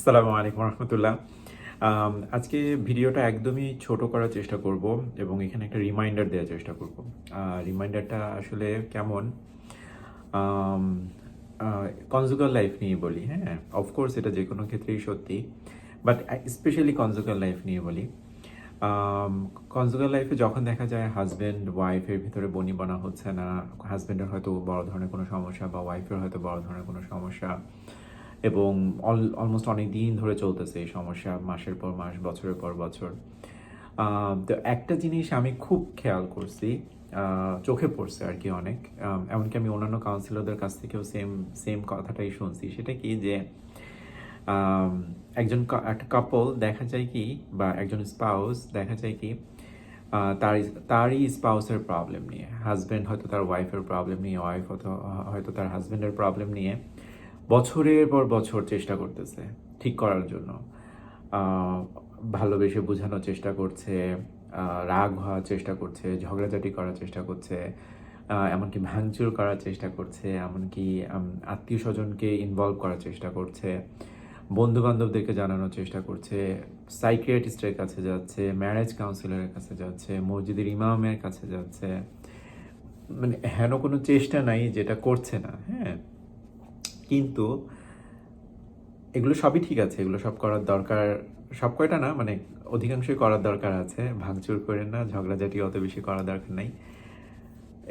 আসসালামু আলাইকুম রহমতুল্লাহ। আজকে ভিডিওটা একদমই ছোট করার চেষ্টা করব এবং এখানে একটা রিমাইন্ডার দেওয়ার চেষ্টা করব। রিমাইন্ডারটা আসলে কেমন? কনজুগাল লাইফ নিয়ে বলি হ্যাঁ? অফকোর্স এটা যে কোনো ক্ষেত্রেই সত্যি বাট স্পেশালি কনজুগাল লাইফ নিয়ে বলি। কনজুগাল লাইফে যখন দেখা যায় হাজব্যান্ড ওয়াইফের ভিতরে বনি বনা হচ্ছে না হাজব্যান্ডের হয়তো বড় ধরনের কোনো সমস্যা বা ওয়াইফের হয়তো বড় ধরনের কোনো সমস্যা এবং অলমোস্ট অনেক দিন ধরে চলতেছে এই সমস্যা, মাসের পর মাস, বছরের পর বছর। তো একটা জিনিস আমি খুব খেয়াল করছি চোখে পড়ছে আর কি অনেক। এমনকি আমি অন্যান্য কাউন্সিলরদের কাছ থেকেও সেম সেম কথাটাই শুনছি। সেটা কি যে একজন একটা কাপল দেখা যায় কি, বা একজন স্পাউস দেখা যায় কি তার তারই স্পাউসের প্রবলেম নিয়ে। হাজব্যান্ড হয়তো তার ওয়াইফের প্রবলেম নিয়ে ওয়াইফ হয়তো হয়তো তার হাজব্যান্ডের প্রবলেম নিয়ে। বছরের পর বছর চেষ্টা করতেছে, ঠিক করার জন্য। ভালোবেসে বোঝানোর চেষ্টা করছে রাগ হওয়ার চেষ্টা করছে, ঝগড়াঝাটি করার চেষ্টা করছে এমনকি ভাঙচুর করার চেষ্টা করছে, এমনকি আত্মীয় স্বজনকে ইনভলভ করার চেষ্টা করছে বন্ধু বান্ধবদেরকে জানানোর চেষ্টা করছে সাইকিয়াট্রিস্টের কাছে যাচ্ছে ম্যারেজ কাউন্সিলরের কাছে যাচ্ছে, মসজিদের ইমামের কাছে যাচ্ছে। মানে হেন কোনো চেষ্টা নাই যেটা করছে না হ্যাঁ? কিন্তু এগুলো সবই ঠিক আছে, এগুলো সব করার দরকার, সব কয়টা না মানে অধিকাংশই করার দরকার আছে, ভাঙচুর করে না, ঝগড়াঝাটি অত বেশি করার দরকার নাই।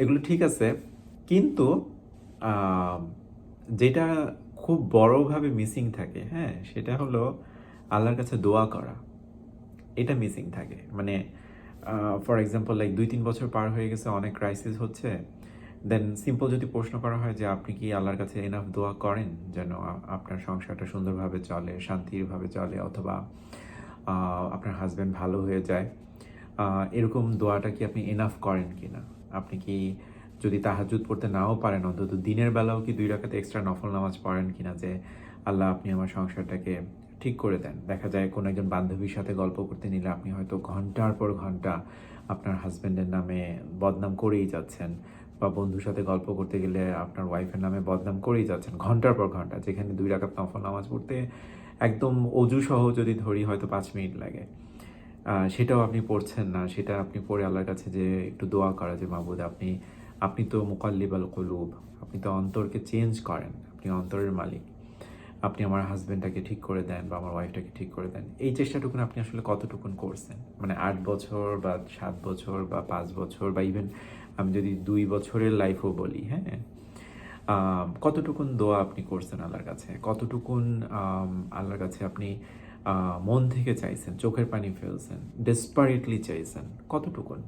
এগুলো ঠিক আছে, কিন্তু যেটা খুব বড়ভাবে মিসিং থাকে হ্যাঁ সেটা হলো আল্লাহর কাছে দোয়া করা। এটা মিসিং থাকে। মানে ফর এক্সাম্পল লাইক দুই তিন বছর পার হয়ে গেছে, অনেক ক্রাইসিস হচ্ছে দেন সিম্পল যদি প্রশ্ন করা হয় যে আপনি কি আল্লাহর কাছে এনাফ দোয়া করেন? যেন আপনার সংসারটা সুন্দরভাবে চলে শান্তিরভাবে চলে, অথবা আপনার হাজব্যান্ড ভালো হয়ে যায়। এরকম দোয়াটা কি আপনি এনাফ করেন কিনা? আপনি কি যদি তাহাজুদ পড়তে নাও পারেন, অন্তত দিনের বেলাও কি দুই রাকাতে এক্সট্রা নফল নামাজ পড়েন কিনা যে, আল্লাহ, আপনি আমার সংসারটাকে ঠিক করে দেন দেখা যায় কোনো একজন বান্ধবীর সাথে গল্প করতে নিলে আপনি হয়তো ঘণ্টার পর ঘণ্টা আপনার হাজব্যান্ডের নামে বদনাম করেই যাচ্ছেন। বা বন্ধুর সাথে গল্প করতে গেলে আপনার ওয়াইফের নামে বদনাম করেই যাচ্ছেন ঘণ্টার পর ঘণ্টা, যেখানে দুই রাকাত নফল নামাজ পড়তে একদম অজু সহ যদি ধরি হয়তো পাঁচ মিনিট লাগে। সেটাও আপনি পড়ছেন না, সেটা আপনি পড়ে আল্লাহর কাছে যে একটু দোয়া করা যে মাবুদ আপনি আপনি তো মুকাল্লিবাল কলুব, আপনি তো অন্তরকে চেঞ্জ করেন, আপনি অন্তরের মালিক। আপনি আমার হাজব্যান্ডটাকে ঠিক করে দেন বা আমার ওয়াইফটাকে ঠিক করে দেন। এই চেষ্টাটুকুন আপনি আসলে কতটুকুন করছেন? মানে আট বছর বা সাত বছর বা পাঁচ বছর বা ইভেন আমি যদি দুই বছরের লাইফও বলি হ্যাঁ? কতটুকুন দোয়া আপনি করছেন আল্লাহর কাছে? কতটুকুন আল্লাহর কাছে আপনি মন থেকে চাইছেন, চোখের পানি ফেলছেন ডেসপারেটলি চাইছেন? কতটুকুন?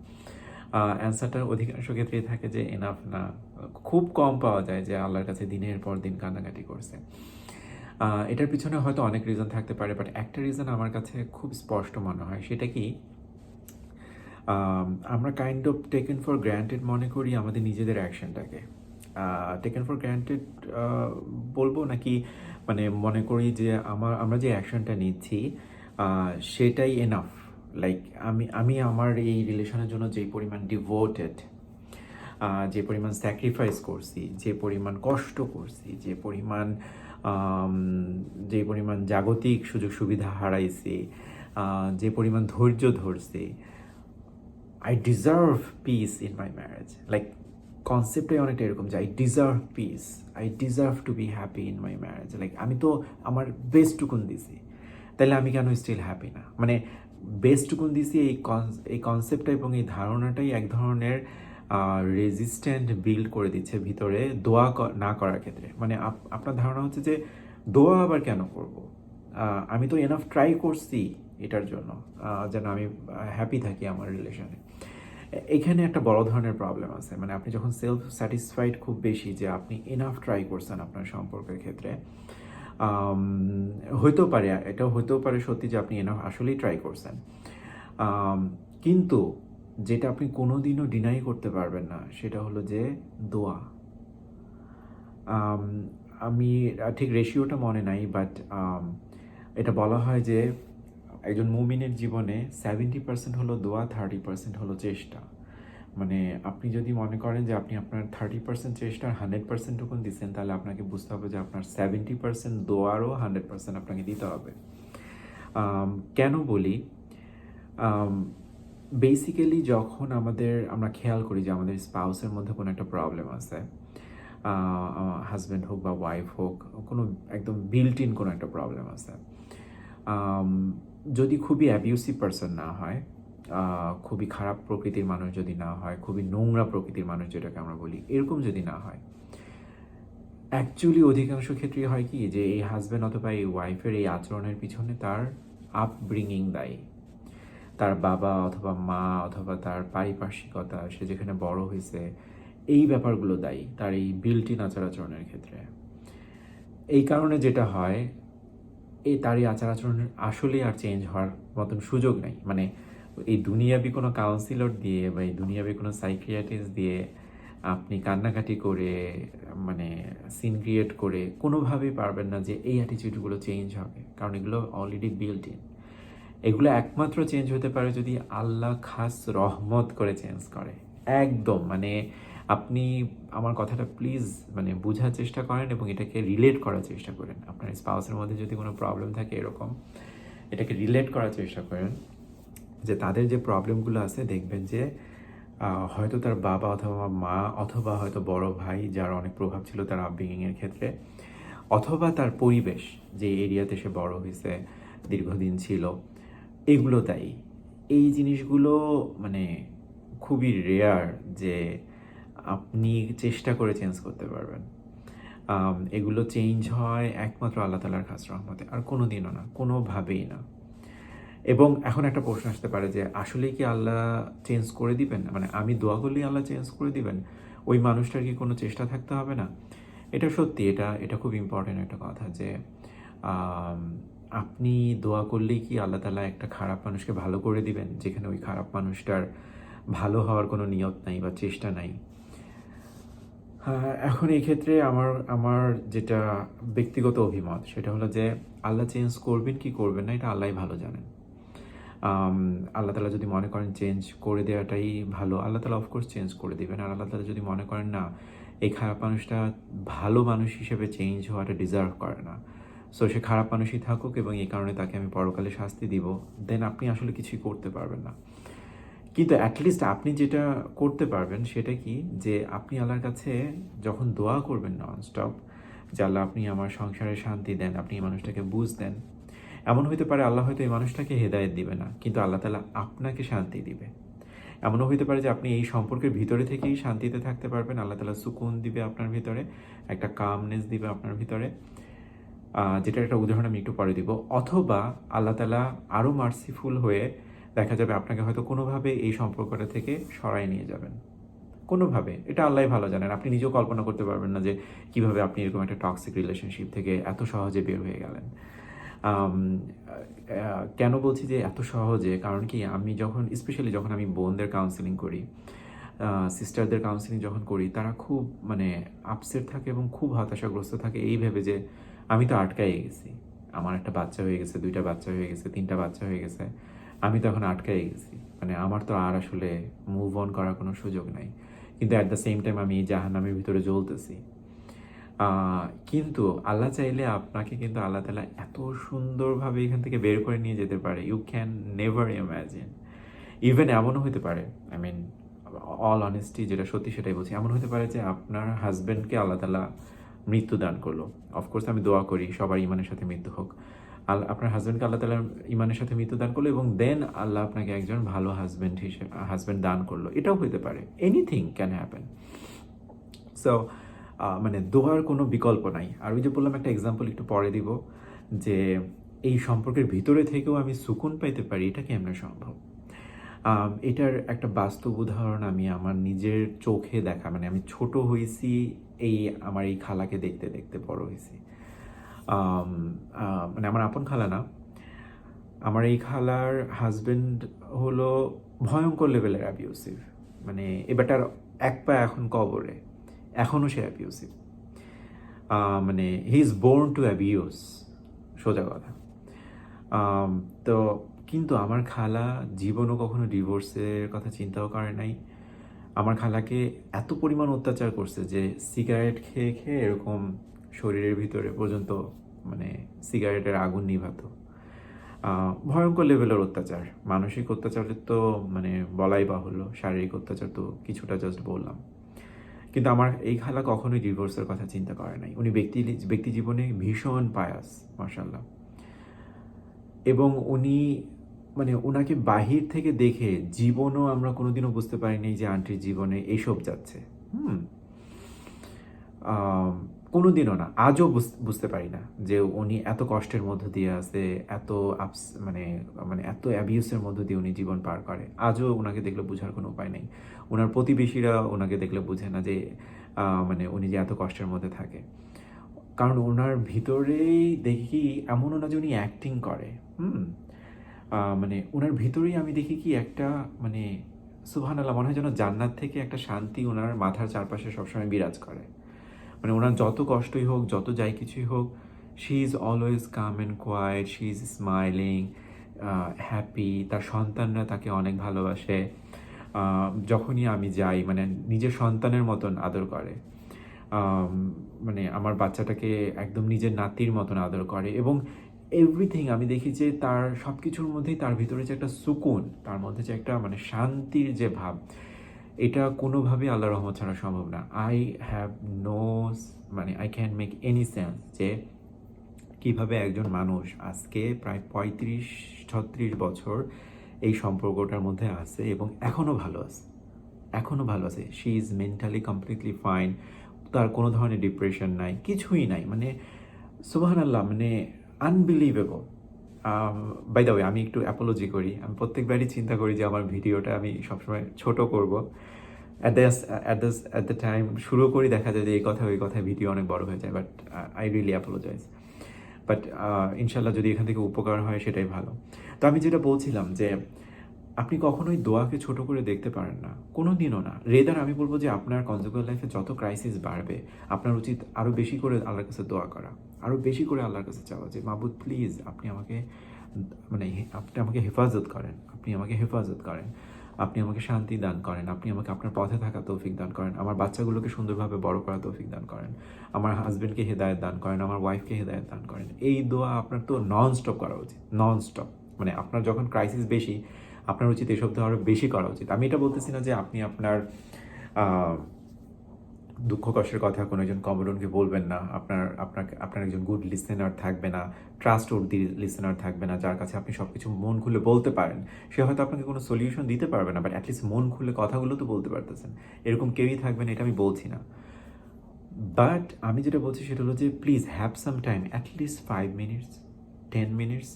অ্যান্সারটা অধিকাংশ ক্ষেত্রেই থাকে যে এনাফ না। খুব কম পাওয়া যায় যে আল্লাহর কাছে দিনের পর দিন কান্নাকাটি করছে। এটার পিছনে হয়তো অনেক রিজন থাকতে পারে বাট একটা রিজন আমার কাছে খুব স্পষ্ট মনে হয়, সেটা কি? আমরা kind of taken for granted মনে করি আমাদের নিজেদের অ্যাকশনটাকে টেকেন ফর গ্র্যান্টেড বলব নাকি মানে মনে করি যে আমার, আমরা যে অ্যাকশনটা নিচ্ছি সেটাই এনাফ লাইক আমি আমি আমার এই রিলেশনের জন্য যে পরিমাণ ডিভোটেড যে পরিমাণ স্যাক্রিফাইস করছি, যে পরিমাণ কষ্ট করছি, যে পরিমাণ যে পরিমাণ জাগতিক সুযোগ সুবিধা হারাইছি যে পরিমাণ ধৈর্য ধরছি I deserve peace in my marriage like কনসেপ্টটাই অনেকটা এরকম যে I deserve peace I deserve to be happy in my marriage like আমি তো আমার বেস্টটুকুন দিছি। তাহলে আমি কেন স্টিল হ্যাপি না? মানে বেস্টটুকুন দিছি এই এই কনসেপ্টটা এবং এই ধারণাটাই এক ধরনের রেজিস্ট্যান্ট বিল্ড করে দিচ্ছে ভিতরে দোয়া না করার ক্ষেত্রে। মানে আপ- আপনার ধারণা হচ্ছে যে, দোয়া আবার কেন করব? আমি তো এনাফ ট্রাই করছি। এটার জন্য যেন আমি হ্যাপি থাকি আমার রিলেশনে এখানে একটা বড় ধরনের প্রবলেম আছে। মানে আপনি যখন সেলফ স্যাটিসফাইড খুব বেশি যে আপনি এনাফ ট্রাই করছেন আপনার সম্পর্কের ক্ষেত্রে হইতেও পারে, এটাও হইতেও পারে সত্যি যে আপনি এনাফ আসলেই ট্রাই করছেন। কিন্তু যেটা আপনি কোনোদিনও ডিনাই করতে পারবেন না, সেটা হলো যে দোয়া। আমি ঠিক রেশিওটা মনে নাই বাট এটা বলা হয় যে একজন মুমিনের জীবনে সেভেন্টি পার্সেন্ট হলো দোয়া থার্টি পার্সেন্ট হলো চেষ্টা। মানে আপনি যদি মনে করেন যে আপনি আপনার থার্টি পার্সেন্ট চেষ্টার হান্ড্রেড পার্সেন্ট টুকুন দিচ্ছেন, তাহলে আপনাকে বুঝতে হবে যে আপনার সেভেন্টি পার্সেন্ট দোয়ারও হান্ড্রেড পার্সেন্ট আপনাকে দিতে হবে। কেন বলি? বেসিক্যালি যখন আমাদের, আমরা খেয়াল করি যে আমাদের স্পাউসের মধ্যে কোনো একটা প্রবলেম আছে হাজব্যান্ড হোক বা ওয়াইফ হোক, কোনো একদম বিল্ট ইন কোনো একটা প্রবলেম আছে। যদি খুবই অ্যাবিউসিভ পারসন না হয় খুবই খারাপ প্রকৃতির মানুষ যদি না হয়, খুবই নোংরা প্রকৃতির মানুষ যেটাকে আমরা বলি, এরকম যদি না হয় অ্যাকচুয়ালি অধিকাংশ ক্ষেত্রেই হয় কি যে এই হাজব্যান্ড অথবা এই ওয়াইফের এই আচরণের পিছনে তার আপব্রিঙিং দায়ী। তার বাবা অথবা মা অথবা তার পারিপার্শ্বিকতা, সে যেখানে বড় হয়েছে, এই ব্যাপারগুলো দায়ী, তার এই বিল্টিন আচার আচরণের ক্ষেত্রে। এই কারণে যেটা হয় এই তার এই আচার আচরণ আসলে আর চেঞ্জ হওয়ার মতন সুযোগ নেই। মানে এই দুনিয়াবি কোনো কাউন্সিলর দিয়ে বা এই দুনিয়াবি কোনো সাইক্রিয়াটিস্ট দিয়ে আপনি কান্নাকাটি করে মানে সিন ক্রিয়েট করে কোনোভাবেই পারবেন না যে এই অ্যাটিটিউডগুলো চেঞ্জ হবে। কারণ এগুলো অলরেডি বিল্ট ইন এগুলো একমাত্র চেঞ্জ হতে পারে যদি আল্লাহ খাস রহমত করে চেঞ্জ করে। একদম মানে আপনি আমার কথাটা প্লিজ মানে বোঝার চেষ্টা করেন এবং এটাকে রিলেট করার চেষ্টা করেন। আপনার স্পাউসের মধ্যে যদি কোনো প্রবলেম থাকে এরকম, এটাকে রিলেট করার চেষ্টা করেন যে তাদের যে প্রবলেমগুলো আছে, দেখবেন যে হয়তো তার বাবা অথবা মা অথবা হয়তো বড় ভাই যার অনেক প্রভাব ছিল তার আপব্রিঙিংয়ের ক্ষেত্রে, অথবা তার পরিবেশ যে এরিয়াতে সে বড় হয়েছে, দীর্ঘদিন ছিল, এগুলো তাই এই জিনিসগুলো মানে খুবই রেয়ার যে আপনি চেষ্টা করে চেঞ্জ করতে পারবেন। এগুলো চেঞ্জ হয় একমাত্র আল্লাহ তালার খাস রহমতে, আর কোনো দিনও না, কোনোভাবেই না। এবং এখন একটা প্রশ্ন আসতে পারে যে, আসলে কি আল্লাহ চেঞ্জ করে দিবেন? মানে আমি দোয়া করলেই আল্লাহ চেঞ্জ করে দিবেন? ওই মানুষটার কি কোনো চেষ্টা থাকতে হবে না? এটা সত্যি, এটা এটা খুব ইম্পর্টেন্ট একটা কথা যে আপনি দোয়া করলেই কি আল্লাহ তালা একটা খারাপ মানুষকে ভালো করে দিবেন? যেখানে ওই খারাপ মানুষটার ভালো হওয়ার কোনো নিয়ত নাই বা চেষ্টা নাই। এখন এই ক্ষেত্রে আমার আমার যেটা ব্যক্তিগত অভিমত, সেটা হলো যে আল্লাহ চেঞ্জ করবেন কি করবেন না, এটা আল্লাহই ভালো জানেন। আল্লাহ তালা যদি মনে করেন চেঞ্জ করে দেওয়াটাই ভালো, আল্লাহ তালা অফকোর্স চেঞ্জ করে দেবেন। আর আল্লাহ তালা যদি মনে করেন না, এই খারাপ মানুষটা ভালো মানুষ হিসেবে চেঞ্জ হওয়াটা ডিজার্ভ করে না। সো সে খারাপ মানুষই থাকুক এবং এই কারণে তাকে আমি পরকালে শাস্তি দিব। দেন আপনি আসলে কিছুই করতে পারবেন না। কিন্তু অ্যাটলিস্ট আপনি যেটা করতে পারবেন সেটা কি? যে আপনি আল্লাহর কাছে যখন দোয়া করবেন নন স্টপ যে আল্লাহ আপনি আমার সংসারে শান্তি দেন, আপনি এই মানুষটাকে বুঝ দেন। এমন হইতে পারে আল্লাহ হয়তো এই মানুষটাকে হেদায়েত দিবে না, কিন্তু আল্লাহ তালা আপনাকে শান্তি দিবে। এমনও হইতে পারে যে আপনি এই সম্পর্কের ভিতরে থেকেই শান্তিতে থাকতে পারবেন, আল্লাহ তালা সুকুন দিবে আপনার ভিতরে, একটা কামনেস দিবে আপনার ভিতরে। যেটার একটা উদাহরণ আমি একটু পরে দিব। অথবা আল্লাহ তালা আরও মার্সিফুল হয়ে দেখা যাবে আপনাকে হয়তো কোনোভাবে এই সম্পর্কটা থেকে সরাই নিয়ে যাবেন। কোনোভাবে। এটা আল্লাহ ভালো জানেন। আপনি নিজেও কল্পনা করতে পারবেন না যে কীভাবে আপনি এরকম একটা টক্সিক রিলেশনশিপ থেকে এত সহজে বের হয়ে গেলেন। কেন বলছি যে এত সহজে? কারণ কি আমি যখন স্পেশালি যখন আমি বোনদের কাউন্সিলিং করি সিস্টারদের কাউন্সিলিং যখন করি, তারা খুব মানে আপসেট থাকে এবং খুব হতাশাগ্রস্ত থাকে এই ভেবে যে আমি তো আটকাই গেছি। আমার একটা বাচ্চা হয়ে গেছে, দুইটা বাচ্চা হয়ে গেছে, তিনটা বাচ্চা হয়ে গেছে। আমি তো এখন আটকাই গেছি। মানে আমার তো আর আসলে মুভ অন করার কোনো সুযোগ নাই। কিন্তু অ্যাট দ্য সেম টাইম আমি জাহান্নামের ভিতরে জ্বলতেছি। কিন্তু আল্লাহ চাইলে আপনাকে কিন্তু আল্লাহ তালা এত সুন্দরভাবে এখান থেকে বের করে নিয়ে যেতে পারে। You can never imagine even এমনও হতে পারে। আই মিন অল অনেস্টি যেটা সত্যি সেটাই বলছি। এমন হতে পারে যে আপনার হাজব্যান্ডকে আল্লাহ তালা মৃত্যু দান করল অফকোর্স আমি দোয়া করি, সবার ইমানের সাথে মৃত্যু হোক। আল্লাহ, আপনার হাজব্যান্ডকে আল্লাহ তালা ইমানের সাথে মৃত্যু দান করল এবং দেন আল্লাহ আপনাকে একজন ভালো হাজব্যান্ড হিসেবে হাজব্যান্ড দান করল। এটাও হতে পারে। এনিথিং ক্যান হ্যাপেন সো মানে দোয়ার কোনো বিকল্প নাই। আর ওই যে বললাম একটা এক্সাম্পল একটু পরে দিব, যে এই সম্পর্কের ভিতরে থেকেও আমি সুকুন পাইতে পারি, এটা কেমনে সম্ভব? এটার একটা বাস্তব উদাহরণ আমি আমার নিজের চোখে দেখা মানে আমি ছোট হয়েছি এই আমার এই খালাকে দেখতে দেখতে বড় হয়েছি মানে আমার আপন খালা না, আমার এই খালার হাজবেন্ড হলো ভয়ঙ্কর লেভেলের অ্যাবিউসিভ মানে এবারটার এক পা এখন কবরে এখনও সে অ্যাবিউসিভ মানে he is born to abuse সোজা কথা। তো কিন্তু আমার খালা জীবনও কখনো ডিভোর্সের কথা চিন্তাও করে নাই। আমার খালাকে এত পরিমাণ অত্যাচার করছে যে সিগারেট খেয়ে খেয়ে এরকম শরীরের ভিতরে পর্যন্ত মানে সিগারেটের আগুন নিভাতো। ভয়ঙ্কর লেভেলের অত্যাচার। মানসিক অত্যাচারের তো মানে বলাই বাহুল্য, শারীরিক অত্যাচার তো কিছুটা জাস্ট বললাম। কিন্তু আমার এই খালা কখনোই ডিভোর্সের কথা চিন্তা করে নাই। উনি ব্যক্তি ব্যক্তি জীবনে ভীষণ পায়াস মার্শাল্লাহ এবং উনি মানে ওনাকে বাহির থেকে দেখে জীবনও আমরা কোনোদিনও বুঝতে পারিনি যে আন্টির জীবনে এইসব যাচ্ছে। হুম। আম, কোনোদিনও না আজও বুঝ- বুঝতে পারি না যে উনি এত কষ্টের মধ্য দিয়ে আছে এত আপস মানে মানে এত অ্যাবিউসের মধ্য দিয়ে উনি জীবন পার করে। আজও ওনাকে দেখলে বোঝার কোনো উপায় নেই। ওনার প্রতিবেশীরা ওনাকে দেখলে বোঝে না যে মানে উনি যে এত কষ্টের মধ্যে থাকে। কারণ ওনার ভিতরেই দেখি এমনও না যে উনি অ্যাক্টিং করে হুম? মানে ওনার ভিতরেই আমি দেখি কি একটা মানে সুবহান আল্লাহ মনে হয় যেন জান্নাত থেকে একটা শান্তি ওনার মাথার চারপাশে সবসময় বিরাজ করে। মানে ওনার যত কষ্টই হোক, যত যাই কিছুই হোক she is always calm and quiet she is smiling happy তার সন্তানরা তাকে অনেক ভালোবাসে যখনই আমি যাই মানে নিজের সন্তানের মতন আদর করে মানে আমার বাচ্চাটাকে একদম নিজের নাতির মতন আদর করে এবং এভরিথিং আমি দেখি যে তার সব কিছুর মধ্যেই তার ভিতরে যে একটা সুকুন, তার মধ্যে যে একটা মানে শান্তির যে ভাব এটা কোনোভাবে আল্লাহ রহমত ছাড়া সম্ভব না। আই হ্যাভ নো মানে I can make any sense যে কীভাবে একজন মানুষ আজকে প্রায় পঁয়ত্রিশ, ছত্রিশ বছর এই সম্পর্কটার মধ্যে আছে এবং এখনও ভালো আছে। এখনও ভালো আছে। She is mentally completely fine তার কোনো ধরনের ডিপ্রেশন নাই, কিছুই নাই। মানে সুবাহান আল্লাহ মানে আনবিলিভেবল বাই দ্য ওয়ে আমি একটু অ্যাপোলজি করি। আমি প্রত্যেকবারই চিন্তা করি যে আমার ভিডিওটা আমি সবসময় ছোট করব। At the at the at the time শুরু করি দেখা যায় যে এই কথা, ওই কথা ভিডিও অনেক বড় হয়ে যায় but I really apologize but ইনশাল্লাহ যদি এখান থেকে উপকার হয় সেটাই ভালো। তো আমি যেটা বলছিলাম যে আপনি কখনোই দোয়াকে ছোট করে দেখতে পারেন না। কোনো দিনও না। রেদার, আমি বলব যে আপনার কনজুগাল লাইফে যত ক্রাইসিস বাড়বে, আপনার উচিত আরও বেশি করে আল্লাহর কাছে দোয়া করা। আরও বেশি করে আল্লাহর কাছে চাওয়া যে মাহবুদ প্লিজ আপনি আমাকে মানে আপনি আমাকে হেফাজত করেন। আপনি আমাকে হেফাজত করেন। আপনি আমাকে শান্তি দান করেন। আপনি আমাকে আপনার পথে থাকা তৌফিক দান করেন। আমার বাচ্চাগুলোকে সুন্দরভাবে বড় করা তৌফিক দান করেন। আমার হাজব্যান্ডকে হেদায়ত দান করেন। আমার ওয়াইফকে হেদায়ত দান করেন। এই দোয়া আপনার তো নন স্টপ করা উচিত। নন স্টপ মানে আপনার যখন ক্রাইসিস বেশি আপনার উচিত এসব তো আরও বেশি করা উচিত। আমি এটা বলতেছি না যে আপনি আপনার দুঃখ কষ্টের কথা কোনো একজন কমরনকে বলবেন না। আপনার, আপনাকে, আপনার একজন গুড লিসেনার থাকবে না ট্রাস্ট দি লিসেনার থাকবে না, যার কাছে আপনি সব কিছু মন খুলে বলতে পারেন। সে হয়তো আপনাকে কোনো সলিউশন দিতে পারবে না বাট অ্যাটলিস্ট মন খুলে কথাগুলো তো বলতে পারতেছেন। এরকম কেউই থাকবেন এটা আমি বলছি না। বাট আমি যেটা বলছি সেটা হলো যে please have some time at least five minutes ten minutes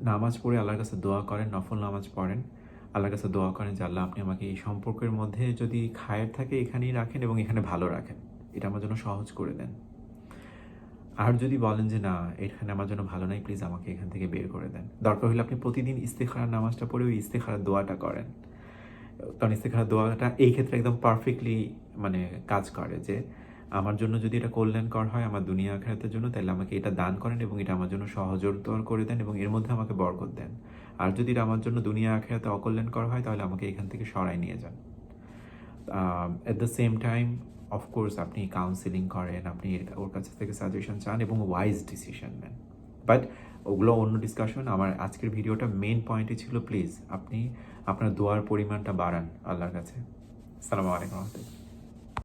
নামাজ পড়ে আল্লাহর কাছে দোয়া করেন, নফল নামাজ পড়েন। আল্লাহর কাছে দোয়া করেন যে, আল্লাহ, আপনি আমাকে এই সম্পর্কের মধ্যে যদি খায়ের থাকে, এখানেই রাখেন এবং এখানে ভালো রাখেন। এটা আমার জন্য সহজ করে দেন। আর যদি বলেন যে, না, এখানে আমার জন্য ভালো নাই প্লিজ আমাকে এখান থেকে বের করে দেন। দরকার হলে আপনি প্রতিদিন ইস্তেখারার নামাজটা পড়ে ওই ইস্তেখারার দোয়াটা করেন। কারণ ইস্তেখারার দোয়াটা এই ক্ষেত্রে একদম পারফেক্টলি মানে কাজ করে যে আমার জন্য যদি এটা কল্যাণকর হয় আমার দুনিয়া আখেরাতের জন্য, তাহলে আমাকে এটা দান করেন এবং এটা আমার জন্য সহজতর করে দেন এবং এর মধ্যে আমাকে বরকত দেন। আর যদি এটা আমার জন্য দুনিয়া আখেরাতে অকল্যাণকর হয়, তাহলে আমাকে এখান থেকে সরাই নিয়ে যান। At the same time of course আপনি কাউন্সিলিং করেন, আপনি ওর কাছ থেকে সাজেশন চান এবং ওয়াইজ ডিসিশন নেন। বাট ওগুলো অন্য ডিসকাশন আমার আজকের ভিডিওটা মেন পয়েন্টই ছিল প্লিজ আপনি আপনার দোয়ার পরিমাণটা বাড়ান আল্লাহর কাছে। সালামু আলাইকুম রহমতুল্লাহ।